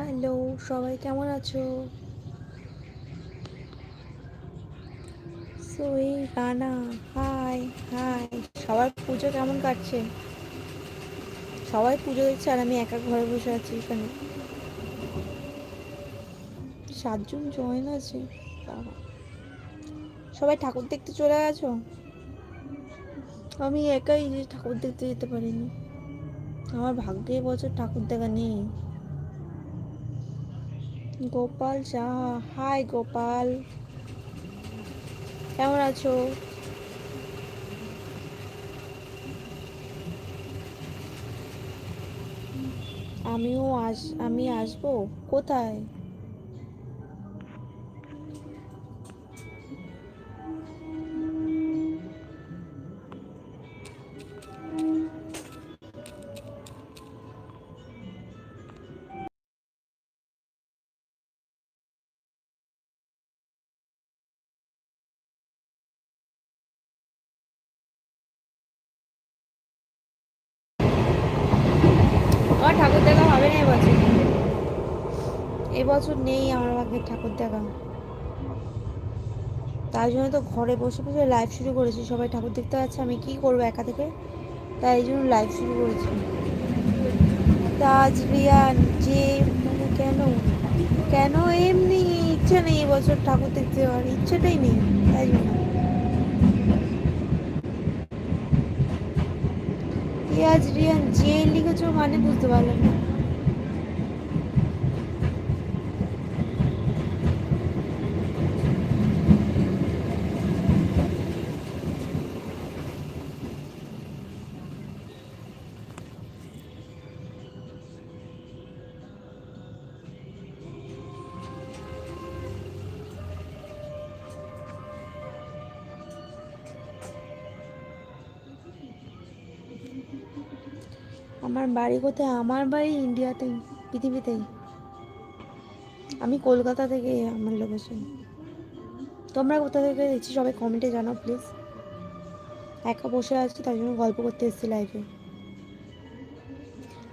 Hello, সবাই কেমন আছো? সো এই রানা, হাই হাই, সবার পুজো কেমন কাটছে? সবাই পুজো দিচ্ছে আর আমি একা ঘরে বসে আছি এখানে। সাতজন জয়েন আছে। সবাই ঠাকুর দেখতে চলে গেছো? আমি একাই ঠাকুর দেখতে যেতে পারিনি। আমার ভাগ্যে বছর ঠাকুর দেখা নেই। গোপাল সাহা হাই গোপাল। কেমন আছো? আমিও আস আমি আসব? কোথায়? ঠাকুর দেখা হবে না এবছর এবছর নেই আমার ভাগ্যের ঠাকুর দেখা। তাই জন্য তো ঘরে বসে বসে লাইভ শুরু করেছি। সবাই ঠাকুর দেখতে পাচ্ছে আমি কি করব একা থেকে? তাই জন্য লাইভ শুরু করেছি। তাজ রিয়ান যে মানে কেন? কেন? এমনি ইচ্ছা নেই এবছর ঠাকুর দেখতে যাওয়ার। ইচ্ছাটাই নেই, তাই জন্য। আজ রিয়ান যে লিখেছ মানে বুঝতে পারলাম না। আমার বাড়ি কোথায়? আমার বাড়ি ইন্ডিয়াতেই, পৃথিবীতেই। আমি কলকাতা থেকে আমার লোকেশন তোমরা কোথা থেকে দেখছি? সবাই কমেন্টে জানাও প্লিজ একা বসে আছি তার জন্য গল্প করতে এসেছি লাইফে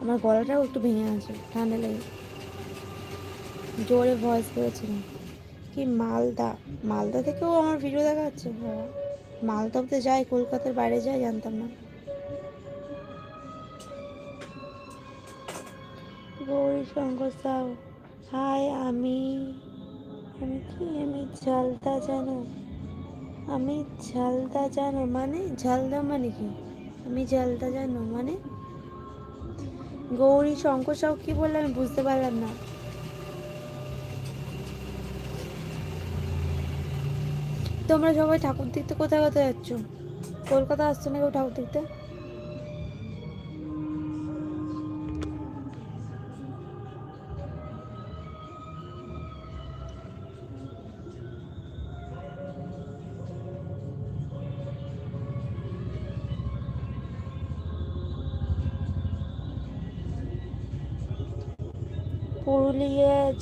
আমার গলাটাও একটু ভেঙে আছে ঠান্ডা লেগে। জোরে ভয়েস করেছিলাম কি মালদা? মালদা থেকেও আমার ভিডিও দেখা যাচ্ছে হ্যাঁ মালদাতে যাই, কলকাতার বাইরে যাই, জানতাম না। শঙ্কর সাউ হাই, আমি আমি কি, আমি ঝালদা জানো? আমি ঝালদা জানো মানে ঝালদা মানে কি? আমি ঝালদা জানো মানে? গৌরী শঙ্কর সাউ কি বললাম আমি বুঝতে পারলাম না। তোমরা সবাই ঠাকুর দেখতে কোথায় কোথায় যাচ্ছ? কলকাতা আসছো না কেউ ঠাকুর দেখতে?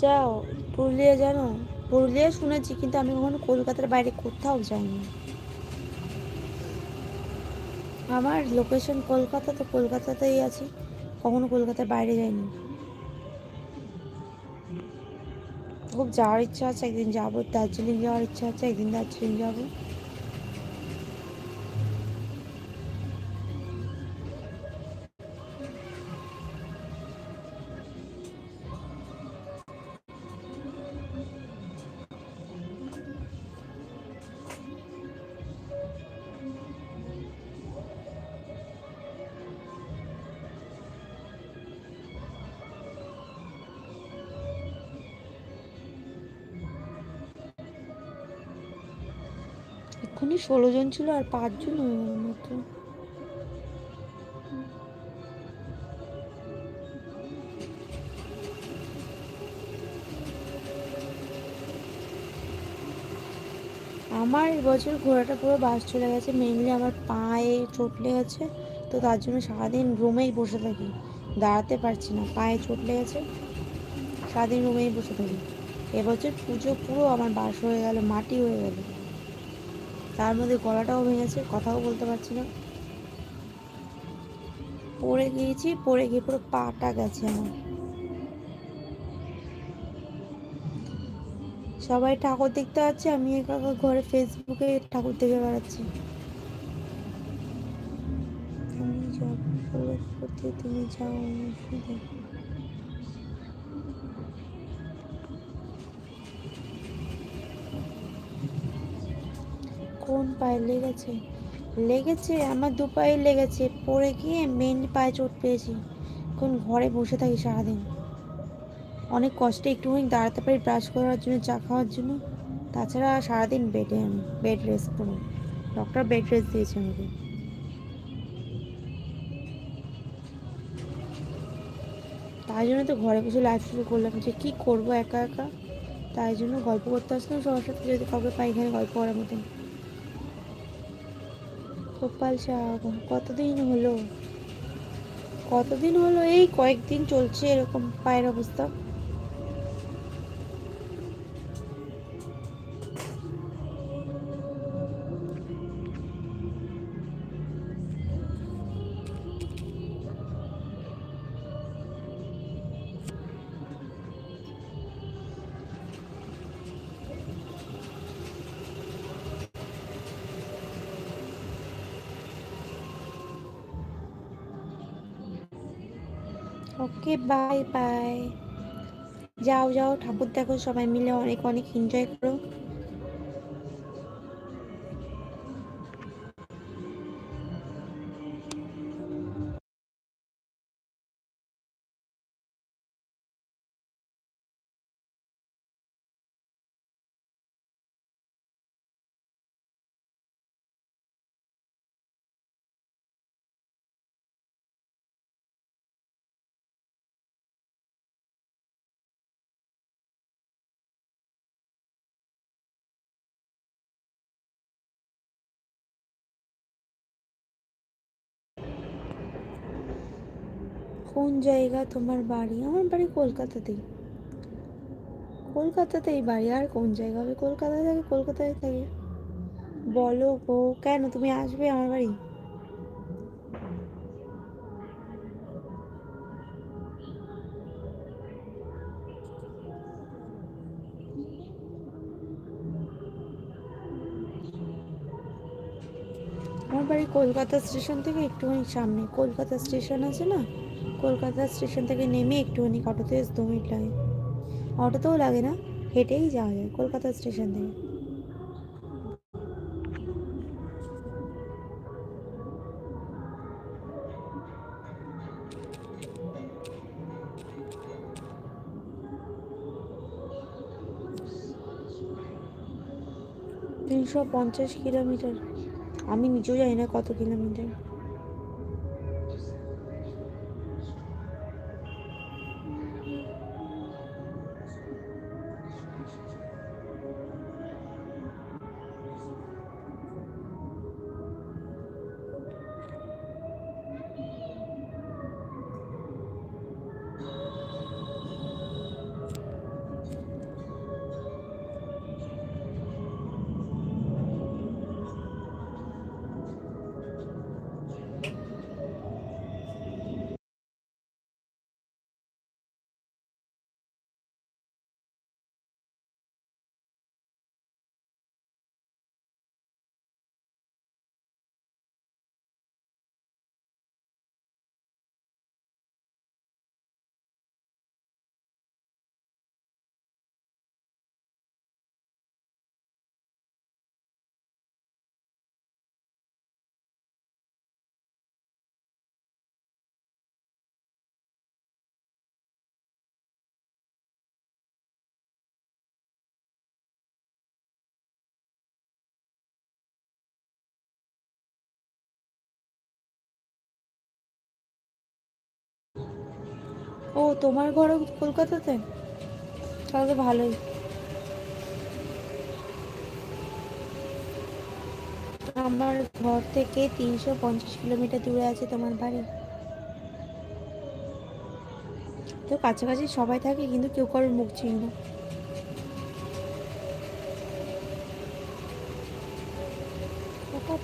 যাও, পুরুলিয়া জানো? পুরুলিয়া শুনেছি, কিন্তু আমি কখনো কলকাতার বাইরে কোথাও যাইনি। আমার লোকেশন কলকাতা, তো কলকাতাতেই আছি। কখনো কলকাতার বাইরে যাইনি। খুব যাওয়ার ইচ্ছা আছে, একদিন যাব, দার্জিলিং যাওয়ার ইচ্ছা আছে, একদিন দার্জিলিং যাব। এক্ষুনি ষোলো জন ছিল আর পাঁচজন মাত্র আমার এবছর ঘোরাটা পুরো বাস চলে গেছে মেনলি আমার পায়ে চোট লেগেছে, তো তার জন্য সারাদিন রুমেই বসে থাকি। দাঁড়াতে পারছি না, পায়ে চোট লেগেছে, সারাদিন রুমেই বসে থাকি। এবছর পুজো পুরো আমার বাস হয়ে গেল, মাটি হয়ে গেল। তার মধ্যে গলাটাও ভেঙেছে, কথাও বলতে পারছি না। পড়ে গিয়েছি, পড়ে গিয়ে পুরো পাটা গেছে আমার। সবাই ঠাকুর দেখতে পাচ্ছে, আমি একা ঘরে ফেসবুকে ঠাকুর দেখে বেড়াচ্ছি। আমি যাব তুমি যাও অনুষ্ঠিত কোন পায়ে লেগেছে? লেগেছে, আমার দু পায়ে লেগেছে। পড়ে গিয়ে মেন পায়ে চোট পেয়েছি। এখন ঘরে বসে থাকি সারাদিন। অনেক কষ্টে একটুখানি দাঁড়াতে পারি ব্রাশ করার জন্য, চা খাওয়ার জন্য। তাছাড়া সারাদিন বেডে আমি বেড রেস্ট করব। ডক্টর বেড রেস্ট দিয়েছে আমাকে। তাই জন্য তো ঘরে বসে লাইফ শুরু করলাম যে, কী করব একা একা? তাই জন্য গল্প করতে আসলাম সবার সাথে। যদি কাউকে পাই এখানে গল্প করার মতন। গোপাল সাহা কতদিন হলো? কতদিন হলো? এই কয়েকদিন চলছে এরকম পায়ের অবস্থা। ওকে বাই বাই যাও যাও ঠাকুর দেখো সবাই মিলে অনেক অনেক এনজয় করো। কোন জায়গা তোমার বাড়ি? আমার বাড়ি কলকাতাতেই। কলকাতাতেই বাড়ি, আর কোন জায়গা? হবে কলকাতায় থাকে কলকাতায় থাকে। বলো গো, কেন? তুমি আসবে আমার বাড়ি? বাড়ি কলকাতা স্টেশন থেকে একটুখানি সামনে, কলকাতা স্টেশন আছে না? কলকাতা স্টেশন থেকে নেমে একটুখানি অটোতে দু মিনিট লাগে। অটোতেও লাগে না, হেঁটেই যাওয়া যায় কলকাতা স্টেশন থেকে। তিনশো পঞ্চাশ কিলোমিটার। আমি নিজেও জানি না কত কিলোমিটার ও, তোমার ঘরও কলকাতাতে? তাহলে তো ভালোই। আমার ঘর থেকে তিনশো পঞ্চাশ কিলোমিটার দূরে আছে তোমার বাড়ি। তো কাছাকাছি সবাই থাকে, কিন্তু কেউ কারোর মুখ চিনি না। কটা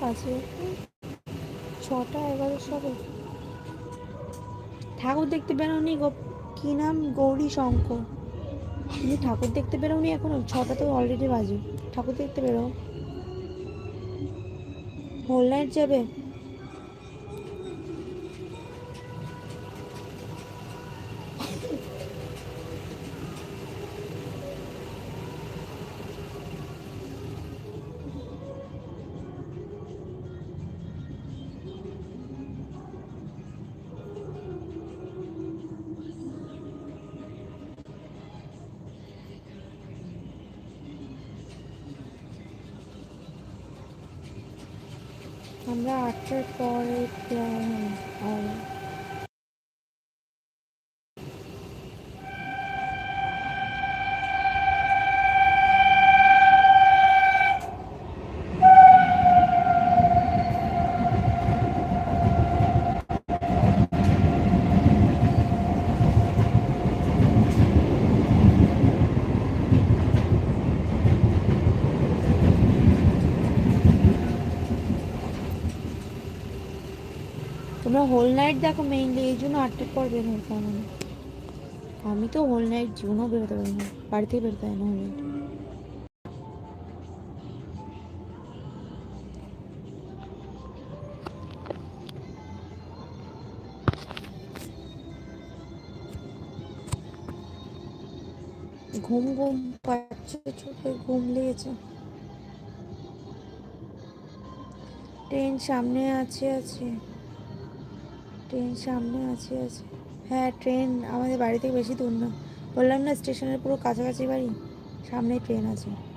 ছটা এগারো সবে ঠাকুর দেখতে বেরোনি কি নাম? গৌরী শঙ্কর। তুমি ঠাকুর দেখতে বেরোনি এখনও, ছটা তো অলরেডি বাজে। ঠাকুর দেখতে বেরো। হোল নাইট যাবে? আমরা আটটার পরে আর তোমরা হোল নাইট দেখো মেইনলি এই জন্য আটটার পর বের তার মানে। আমি তো হোল নাইট জীবনও বেরোতে পারি না বাড়িতে বেরোতে হয় না হোল নাইট ঘুম ঘুম পাচ্ছে, চোখে ঘুম লেগেছে। ট্রেন সামনে আছে আছে। ট্রেন সামনে আছে আছে। হ্যাঁ ট্রেন আমাদের বাড়ি থেকে বেশি দূর না। বললাম না, স্টেশনের পুরো কাছাকাছি বাড়ি? সামনে ট্রেন আছে।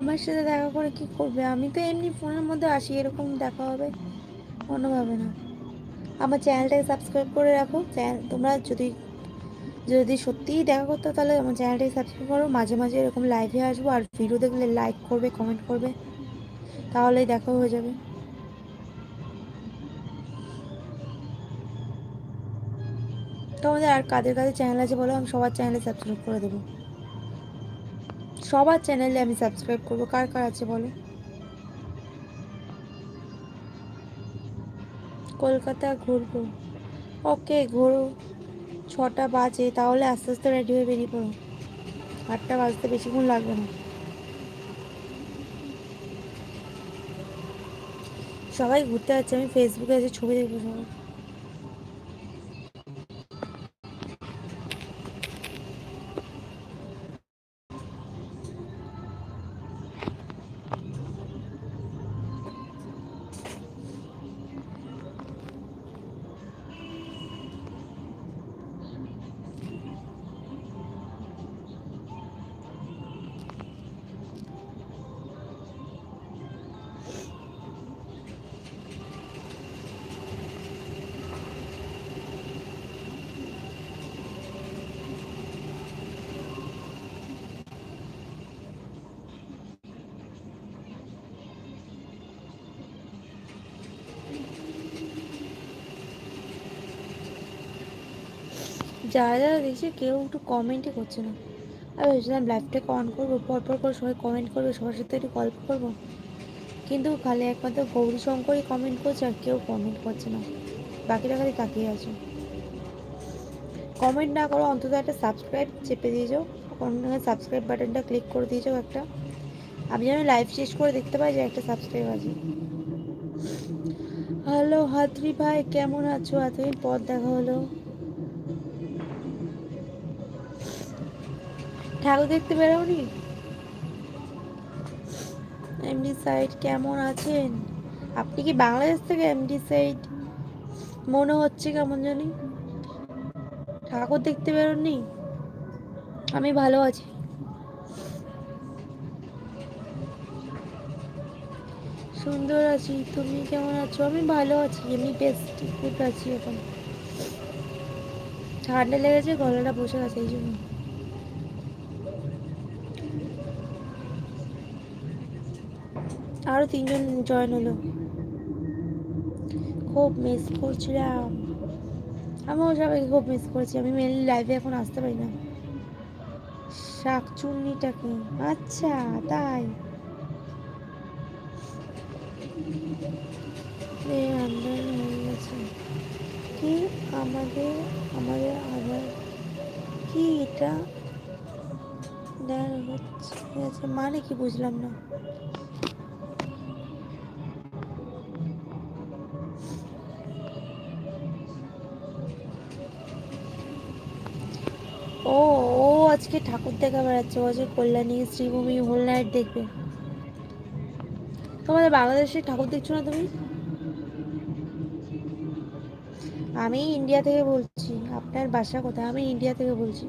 আমার সাথে দেখা করে কি করবে? আমি তো এমনি ফোনের মধ্যে আসি, এরকম দেখা হবে। কোনোভাবে না। আমার চ্যানেলটাকে সাবস্ক্রাইব করে রাখো। চ্যানেল তোমরা যদি যদি সত্যিই দেখা করতে তাহলে আমার চ্যানেলটাকে সাবস্ক্রাইব করো। মাঝে মাঝে এরকম লাইভে আসব। আর ভিডিও দেখলে লাইক করবে কমেন্ট করবে। তাহলেই দেখা হয়ে যাবে। তোমাদের আর কাদের কাদের চ্যানেল আছে বলো? আমি সবার চ্যানেলে সাবস্ক্রাইব করে দেবো। সবার চ্যানেলে আমি সাবস্ক্রাইব করব। কার কার আছে বলো? কলকাতা ঘুরবো। ওকে ঘোরো। ছটা বাজে, তাহলে আস্তে আস্তে রেডি হয়ে বেরিয়ে পড়ো। আটটা বাজতে বেশিক্ষণ লাগবে না। সবাই ঘুরতে যাচ্ছে, আমি ফেসবুকে আছে ছবি দেখব সবাই। যারা যারা দেখছে, কেউ একটু কমেন্টই করছে না। আমি ভেবেছিলাম লাইভটাকে অন করব, পরপর করে সবাই কমেন্ট করবে, সবার সাথে একটু গল্প করব। কিন্তু খালি একমাত্র গৌরী শঙ্করই কমেন্ট করছে আর কেউ কমেন্ট করছে না। বাকিরা খালি তাকিয়ে আছে। কমেন্ট না করো অন্তত একটা সাবস্ক্রাইব চেপে দিয়ে যাও। সাবস্ক্রাইব বাটনটা ক্লিক করে দিয়ে যাও একটা। আমি যেন লাইভ শেষ করে দেখতে পাই যে একটা সাবস্ক্রাইব আছে। হ্যালো হাতরি ভাই, কেমন আছো? এতদিন পর দেখা হলো। ঠাকুর দেখতে বেরোনি? এমডি সাইড কেমন আছেন? আপনি কি বাংলাদেশ থেকে এমডি সাইড মনে হচ্ছে কেমন জানি। ঠাকুর দেখতে বেরোননি? আমি ভালো আছি। সুন্দর আছি। তুমি কেমন আছো? আমি ভালো আছি। এমনি বেস্ট গুড আছি এখন। ঠান্ডা লেগেছে, গলাটা বসে গেছে, এই জন্য। আরও তিনজন জয়েন হলো। খুব মিস করছিলাম। আমিও সবাইকে খুব মিস করছি। আমি মেনলি লাইভে এখন আসতে পারি না। শাক চুন্নিটা কি আচ্ছা তাই হয়ে কি? আমাদের আমাদের আবার কি এটা? হচ্ছে মানে কি বুঝলাম না। আজকে ঠাকুর দেখা বেড়াচ্ছে আজকে কল্যাণী, শ্রীভূমি হোল নাইট দেখবে। তোমাদের বাংলাদেশের ঠাকুর দেখছ না তুমি? আমি ইন্ডিয়া থেকে বলছি। আপনার বাসা কোথায়? আমি ইন্ডিয়া থেকে বলছি।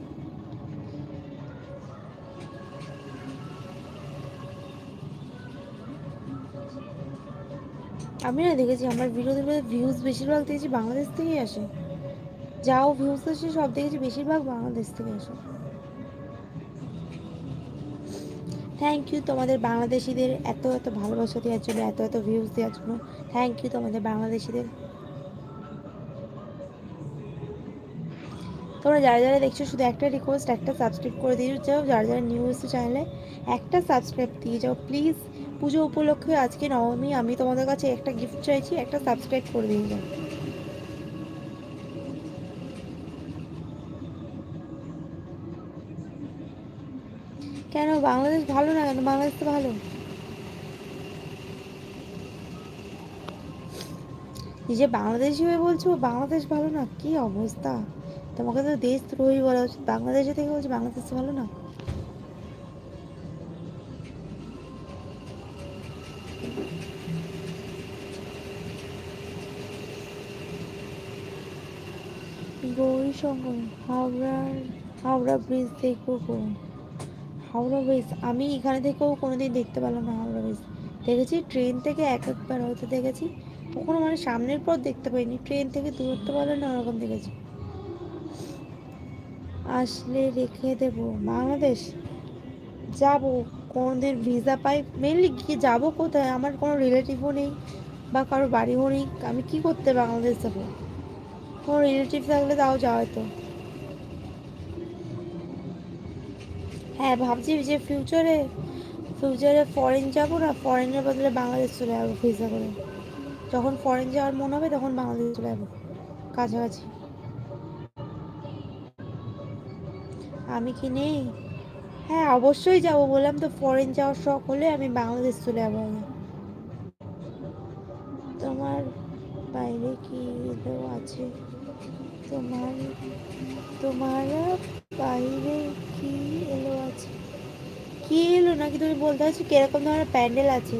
আমি না দেখেছি, আমার ভিডিওতে ভিউজ বেশিরভাগ দেখেছি বাংলাদেশ থেকেই আসে। যাও ভিউজ আসে, সব দেখেছি, বেশিরভাগ বাংলাদেশ থেকে আসে। থ্যাংক ইউ তোমাদের বাংলাদেশিদের এত এত ভালোবাসা দেওয়ার জন্য, এত এত ভিউজ দেওয়ার জন্য। থ্যাংক ইউ তোমাদের বাংলাদেশিদের। তোমরা যারা যারা দেখছ, শুধু একটা রিকোয়েস্ট একটা সাবস্ক্রাইব করে দিয়ে যাও, যারা যারা নিউ এসে চ্যানেলে একটা সাবস্ক্রাইব দিয়ে যাও প্লিজ পুজো উপলক্ষে আজকে নবমী, আমি তোমাদের কাছে একটা গিফট চাইছি, একটা সাবস্ক্রাইব করে দিয়ে যাও কেন বাংলাদেশ ভালো না কেন? বাংলাদেশ তো ভালো। নিজে বাংলাদেশি হয়ে বলছো, বাংলাদেশ ভালো না? কি অবস্থা? তোমাকে তো দেশদ্রোহী বলা উচিত বাংলাদেশে থেকে বলছো বাংলাদেশ ভালো না? গৌরী শঙ্কর হাওড়ার হাওড়া ব্রিজ দেখব হাওড়া ব্রিজ আমি এখানে থেকেও কোনোদিন দেখতে পেলাম না হাওড়া ব্রিজ দেখেছি ট্রেন থেকে এক একবার হয়তো দেখেছি, কখনো মানে সামনের পর দেখতে পাইনি। ট্রেন থেকে দূরত্ব বলে না, ওরকম দেখেছি। আসলে রেখে দেব বাংলাদেশ। যাব, কোনোদিন ভিসা পাই মেনলি গিয়ে যাব কোথায়? আমার কোনো রিলেটিভও নেই বা কারও বাড়িও নেই। আমি কি করতে বাংলাদেশ যাব? কোনো রিলেটিভ থাকলে তাও যাওয়া তো হ্যাঁ ভাবছি যে ফিউচারে ফিউচারে ফরেন যাব না ফরেনের বদলে বাংলাদেশ চলে যাব ভিসা করে। যখন ফরেন যাওয়ার মন হবে তখন বাংলাদেশ চলে যাব, কাছাকাছি। আমি কি নেই? হ্যাঁ অবশ্যই যাব, বললাম তো ফরেন যাওয়ার শখ হলে আমি বাংলাদেশ চলে যাব তোমার বাইরে কি আছে? তোমার তোমার বাইরে কি এলো আছে? কি এলো? নাকি তুমি বলতে পারছ কীরকম ধরনের প্যান্ডেল আছে?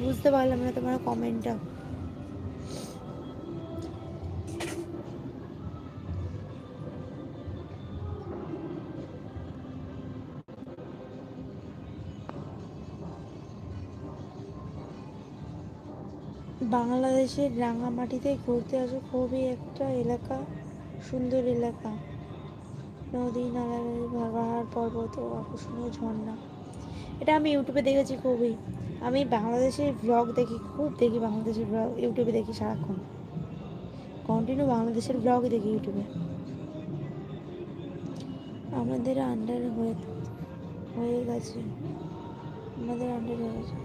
বুঝতে পারলাম না তোমার কমেন্টটা বাংলাদেশের রাঙামাটিতে ঘুরতে আসে খুবই একটা এলাকা, সুন্দর এলাকা। নদী নালা পাহাড় পর্বত ও আকর্ষণীয় ঝর্ণা। এটা আমি ইউটিউবে দেখেছি খুবই। আমি বাংলাদেশের ব্লগ দেখি, খুব দেখি বাংলাদেশের ব্লগ ইউটিউবে দেখি সারাক্ষণ। কন্টিনিউ বাংলাদেশের ব্লগই দেখি ইউটিউবে। আমাদের আন্ডার হয়ে হয়ে গেছে। আমাদের আন্ডার হয়ে গেছে।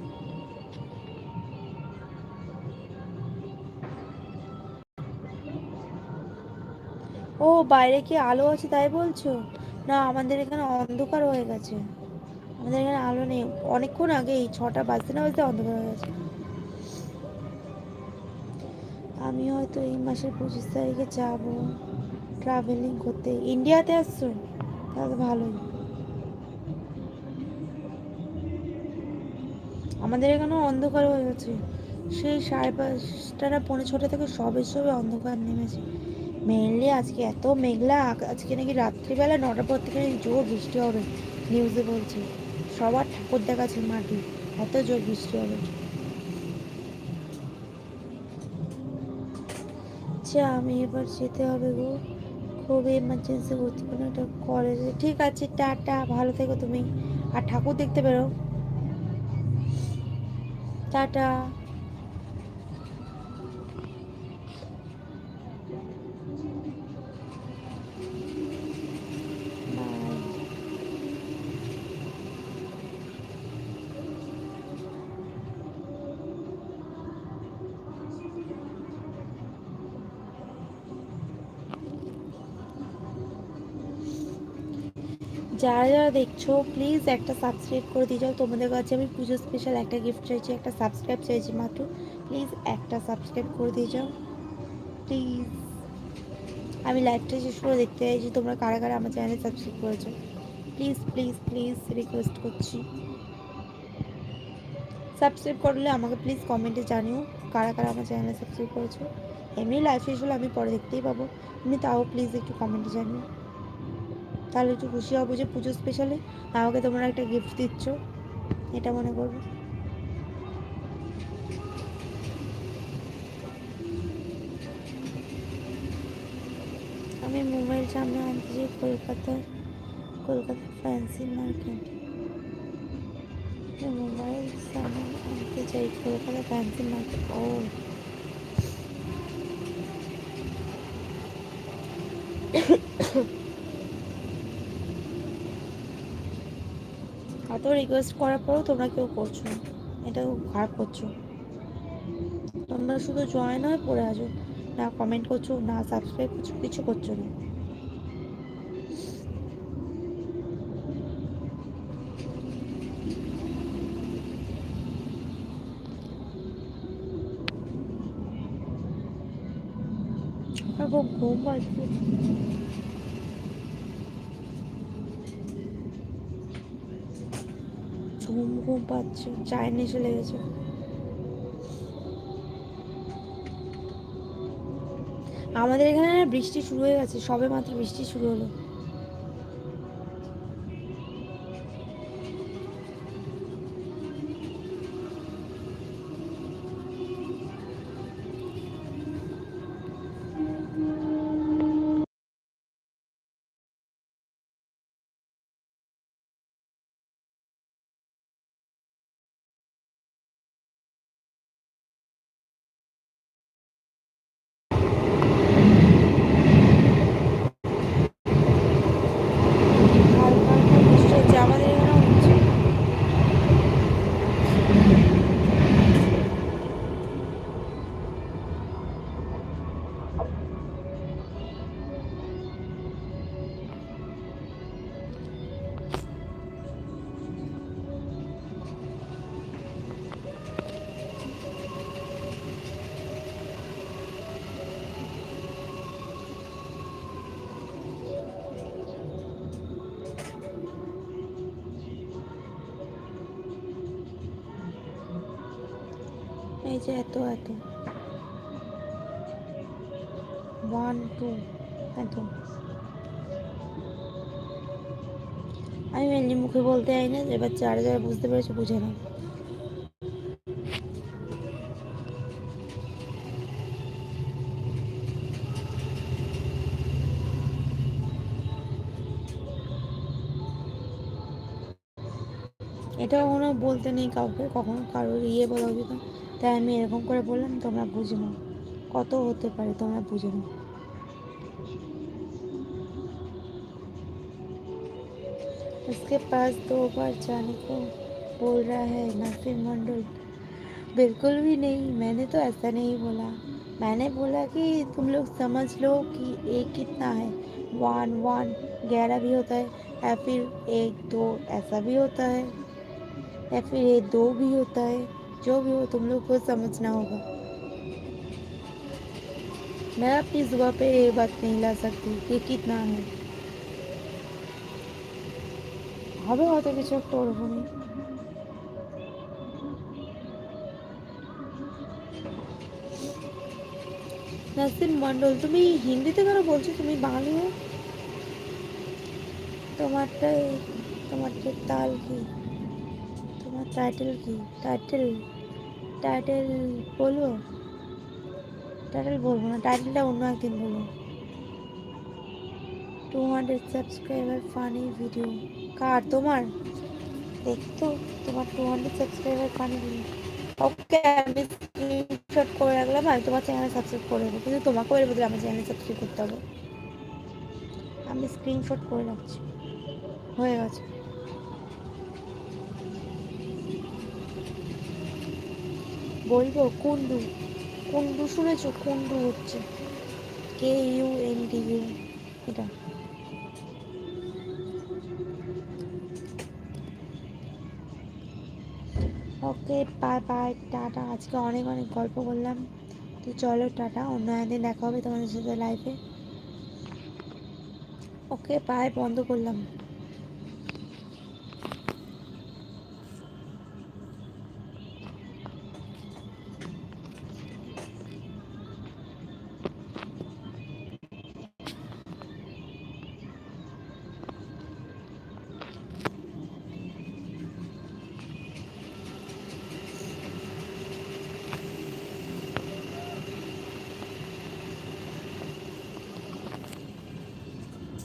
ও, বাইরে কি আলো আছে তাই বলছো? না, আমাদের এখানে অন্ধকার হয়ে গেছে। আমাদের এখানে আলো নেই। অনেকক্ষণ আগে এই ছটা বাজতে না বাজতে অন্ধকার হয়ে গেছে। আমি হয়তো এই মাসের পঁচিশ তারিখে যাব ট্রাভেলিং করতে। ইন্ডিয়াতে আসছো? তাহলে ভালোই। আমাদের এখানেও অন্ধকার হয়ে গেছে। সেই সাড়ে পাঁচটা না পৌনে ছটা থেকে সবে সবে অন্ধকার নেমেছে। মেনলি আজকে এত মেঘলা আজকে নাকি রাত্রিবেলা নটার পর থেকে জোর বৃষ্টি হবে নিউজে বলছে। সবার ঠাকুর দেখাচ্ছে মাটি, এত জোর বৃষ্টি হবে। আচ্ছা আমি এবার যেতে হবে গো। খুব এমার্জেন্সি গুরুত্বপূর্ণ একটা কলেজে ঠিক আছে, টাটা, ভালো থেকো তুমি। আর ঠাকুর দেখতে পেরো টাটা। যারা যারা দেখছ প্লিজ একটা সাবস্ক্রাইব করে দিয়ে যাও। তোমাদের কাছে আমি পুজো স্পেশাল একটা গিফট চাইছি, একটা সাবস্ক্রাইব চাইছি মাত্র। প্লিজ একটা সাবস্ক্রাইব করে দিয়ে যাও। প্লিজ আমি লাইভটা শেষ করে দেখতে চাইছি, তোমরা কারা কারা আমার চ্যানেলে সাবস্ক্রাইব করেছ? প্লিজ প্লিজ প্লিজ রিকোয়েস্ট করছি। সাবস্ক্রাইব করলে আমাকে প্লিজ কমেন্টে জানিও, কারা কারা আমার চ্যানেলে সাবস্ক্রাইব করেছ। এমনি লাইভ শেষ হলে আমি পরে দেখতেই পাবো। তুমি তাও প্লিজ একটু কমেন্টে জানিও। তাহলে একটু খুশি হব যে পুজো স্পেশালে আমাকে তোমরা একটা গিফট দিচ্ছ। এটা মনে করব আমি মোবাইল সামনে আনতে চাই কলকাতার কলকাতা ফ্যান্সি মার্কেট মোবাইল সামনে আনতে চাই কলকাতা ফ্যান্সি মার্কেট ও। এত রিকোয়েস্ট করার পরেও তোমরা কেউ করছ না। এটা খারাপ করছ। তোমরা শুধু জয়েন হয়ে পড়ে আছো। না কমেন্ট করছ, না সাবস্ক্রাইব করছ, কিছু করছ না। খুব ঘুম পাচ্ছে ঘুম ঘুম পাচ্ছে চায়ের নিচে লেগেছে। আমাদের এখানে বৃষ্টি শুরু হয়ে গেছে, সবে মাত্র বৃষ্টি শুরু হলো। যে এত এত। ওয়ান টু এত আমি মেনলি মুখে বলতে চাই না এবার যারা যারা বুঝতে পেরেছে বুঝে না এটা কখনো বলতে নেই কাউকে, কখনো কারোর ইয়ে বলা উচিত তাই আমি এরকম করে বললাম তোমরা বুঝে নাও কত হতে পারে তোমরা বুঝে নাও उसके पास दो बार जाने को बोल रहा है नासिर मंडल बिल्कुल भी नहीं मैंने तो ऐसा नहीं बोला मैंने बोला कि तुम लोग समझ लो कि एक कितना है वन वन ग्यारह भी होता है या फिर एक दो ऐसा भी होता है या फिर ये दो भी होता है जो भी हो तुम लोग को समझना होगा मैं अपनी जुबा पे ये बात नहीं ला सकती कि कितना है হবে হয়তো কিছু একটা ওরকমই নাসির মন্ডল তুমি হিন্দিতে কেন বলছো তুমি বাঙালি হো তোমারটা তোমার যে তাল কি তোমার টাইটেল কি? টাইটেল টাইটেল বলব? টাইটেল বলব না, টাইটেলটা অন্য একদিন বলব। Two hundred subscriber funny video কার? তোমার? দেখতো তোমার two hundred subscriber funny video okay আমি স্ক্রিনশট করে রাখলাম, আমি তোমার চ্যানেল সাবস্ক্রাইব করে দেবো। কিন্তু তোমাকেও এর বদলে আমার চ্যানেল সাবস্ক্রাইব করতে হবে। আমি স্ক্রিনশট করে রাখছি। হয়ে গেছে। বলব? কুন্ডু কুন্ডু শুনেছ? কুন্ডু হচ্ছে। K U N D U এটা। Okay bye bye tata. আজকে অনেক অনেক গল্প করলাম তো চলো, টাটা। অন্য একদিন দেখা হবে তোমাদের সাথে লাইফে ওকে বাই বন্ধ করলাম।